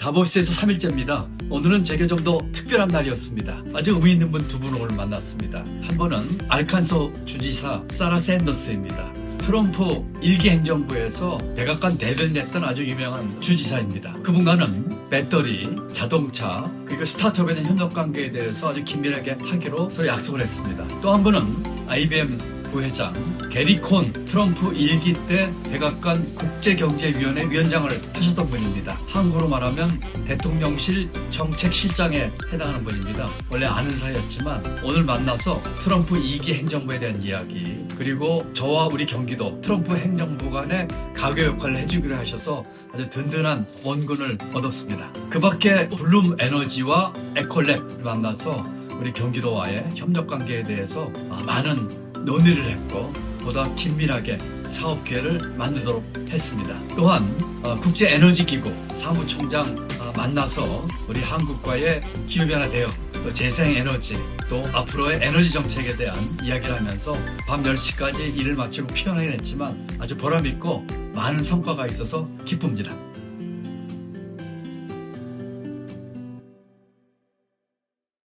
다보스에서 3일째입니다. 오늘은 제게 좀 더 특별한 날이었습니다. 아주 의미 있는 분 두 분을 오늘 만났습니다. 한 분은 알칸소 주지사 사라 샌더스입니다. 트럼프 일기 행정부에서 백악관 대변 냈던 아주 유명한 주지사입니다. 그분과는 배터리, 자동차, 그리고 스타트업에 대한 협력 관계에 대해서 아주 긴밀하게 하기로 서로 약속을 했습니다. 또 한 분은 IBM 부회장 게리 콘 트럼프 일기 때 백악관 국제경제위원회 위원장을 하셨던 분입니다. 한국으로 말하면 대통령실 정책실장에 해당하는 분입니다. 원래 아는 사이였지만 오늘 만나서 트럼프 2기 행정부에 대한 이야기 그리고 저와 우리 경기도 트럼프 행정부 간의 가교 역할을 해주기로 하셔서 아주 든든한 원군을 얻었습니다. 그 밖에 블룸 에너지와 에콜랩을 만나서 우리 경기도와의 협력 관계에 대해서 아, 많은 논의를 했고 보다 긴밀하게 사업 기회를 만들도록 했습니다. 또한 어, 국제 에너지 기구 사무총장 아, 만나서 우리 한국과의 기후 변화 대응, 또 재생 에너지, 또 앞으로의 에너지 정책에 대한 이야기를 하면서 밤 10시까지 일을 마치고 피어나긴 했지만 아주 보람 있고 많은 성과가 있어서 기쁩니다.